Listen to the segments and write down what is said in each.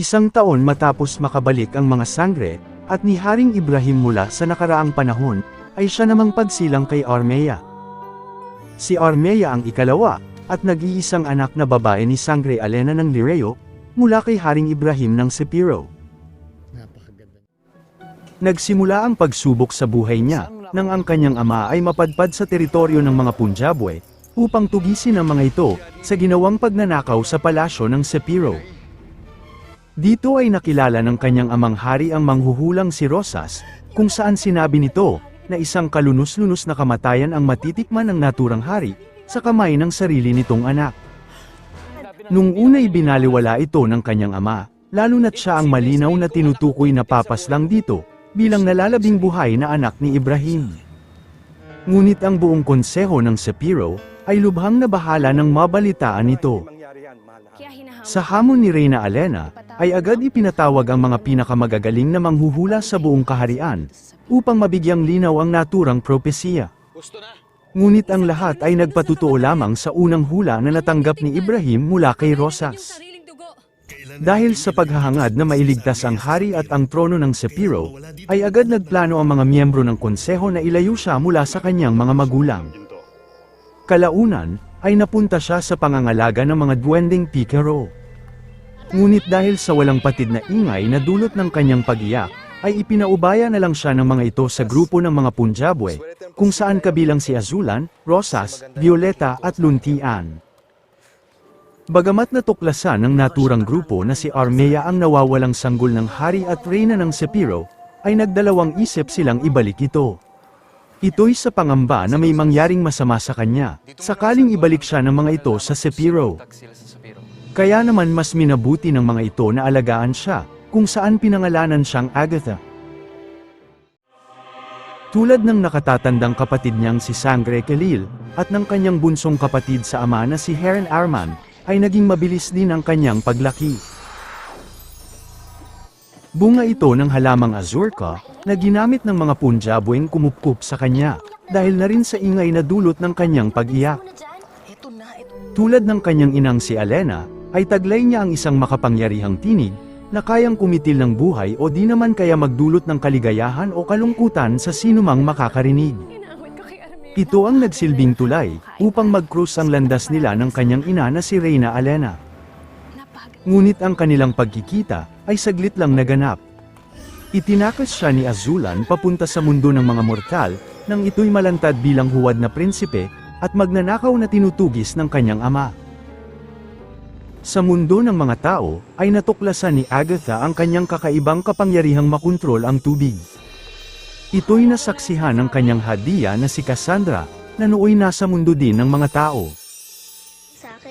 Isang taon matapos makabalik ang mga sangre, at ni Haring Ibrahim mula sa nakaraang panahon, ay siya namang pagsilang kay Armea. Si Armea ang ikalawa, at nag-iisang anak na babae ni Sangre Alena ng Lireo, mula kay Haring Ibrahim ng Sepiro. Nagsimula ang pagsubok sa buhay niya, nang ang kanyang ama ay mapadpad sa teritoryo ng mga Punjabwe, upang tugisin ang mga ito, sa ginawang pagnanakaw sa palasyo ng Sepiro. Dito ay nakilala ng kanyang amang hari ang manghuhulang si Rosas, kung saan sinabi nito, na isang kalunos-lunos na kamatayan ang matitikman ng naturang hari, sa kamay ng sarili nitong anak. Nung una'y binaliwala ito ng kanyang ama, lalo na't siya ang malinaw na tinutukoy na papas lang dito, bilang nalalabing buhay na anak ni Ibrahim. Ngunit ang buong konseho ng Sepiro, ay lubhang nabahala ng mabalitaan ito. Sa hamon ni Reyna Alena, ay agad ipinatawag ang mga pinakamagagaling na manghuhula sa buong kaharian, upang mabigyang linaw ang naturang propesiya. Ngunit ang lahat ay nagpatutuo lamang sa unang hula na natanggap ni Ibrahim mula kay Rosas. Dahil sa paghahangad na mailigtas ang hari at ang trono ng Sepiro, ay agad nagplano ang mga miyembro ng konseho na ilayo siya mula sa kanyang mga magulang. Kalaunan, ay napunta siya sa pangangalaga ng mga duwending Picaro. Ngunit dahil sa walang patid na ingay na dulot ng kanyang pag-iyak, ay ipinaubaya na lang siya ng mga ito sa grupo ng mga Punjabwe, kung saan kabilang si Azulan, Rosas, Violeta at Luntian. Bagamat natuklasan ng naturang grupo na si Armea ang nawawalang sanggol ng hari at reyna ng Sepiro, ay nagdalawang isip silang ibalik ito. Ito'y sa pangamba na may mangyaring masama sa kanya, sakaling ibalik siya ng mga ito sa Sepiro. Kaya naman mas minabuti ng mga ito na alagaan siya, kung saan pinangalanan siyang Agatha. Tulad ng nakatatandang kapatid niyang si Sangre Khalil, at ng kanyang bunsong kapatid sa ama na si Heron Arman, ay naging mabilis din ang kanyang paglaki. Bunga ito ng halamang azurka, na ginamit ng mga Punjabueng kumupkup sa kanya, dahil na rin sa ingay na dulot ng kanyang pag-iyak. Tulad ng kanyang inang si Alena, ay taglay niya ang isang makapangyarihang tinig, na kayang kumitil ng buhay o di naman kaya magdulot ng kaligayahan o kalungkutan sa sinumang makakarinig. Ito ang nagsilbing tulay, upang mag-cruise ang landas nila ng kanyang ina na si Reyna Alena. Ngunit ang kanilang pagkikita, ay saglit lang naganap. Itinakas siya ni Azulan papunta sa mundo ng mga mortal, nang ito'y malantad bilang huwad na prinsipe, at magnanakaw na tinutugis ng kanyang ama. Sa mundo ng mga tao, ay natuklasan ni Agatha ang kanyang kakaibang kapangyarihang makontrol ang tubig. Ito'y nasaksihan ng kanyang hadiya na si Cassandra, na nooy nasa mundo din ng mga tao.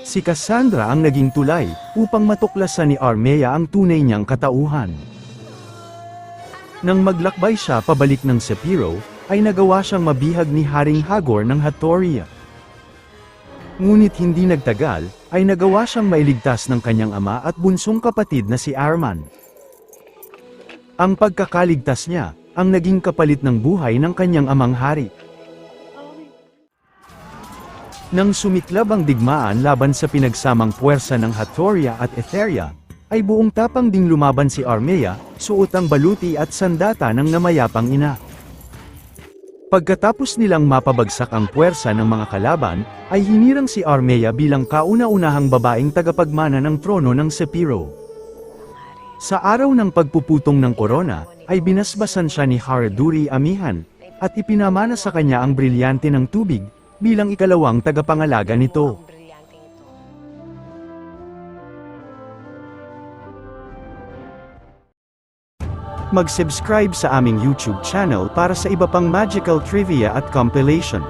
Si Cassandra ang naging tulay, upang matuklasan ni Armea ang tunay niyang katauhan. Nang maglakbay siya pabalik ng Sepiro, ay nagawa siyang mabihag ni Haring Hagor ng Hattoria. Ngunit hindi nagtagal, ay nagawa siyang mailigtas ng kanyang ama at bunsong kapatid na si Arman. Ang pagkakaligtas niya, ang naging kapalit ng buhay ng kanyang amang hari. Nang sumiklab ang digmaan laban sa pinagsamang puwersa ng Hattoria at Etheria, ay buong tapang ding lumaban si Armea, suot ang baluti at sandata ng namayapang ina. Pagkatapos nilang mapabagsak ang puwersa ng mga kalaban, ay hinirang si Armea bilang kauna-unahang babaeng tagapagmana ng trono ng Sepiro. Sa araw ng pagpuputong ng korona, ay binasbasan siya ni Haraduri Amihan, at ipinamana sa kanya ang brilyante ng tubig, bilang ikalawang tagapangalaga nito. Mag-subscribe sa aming YouTube channel para sa iba pang magical trivia at compilation.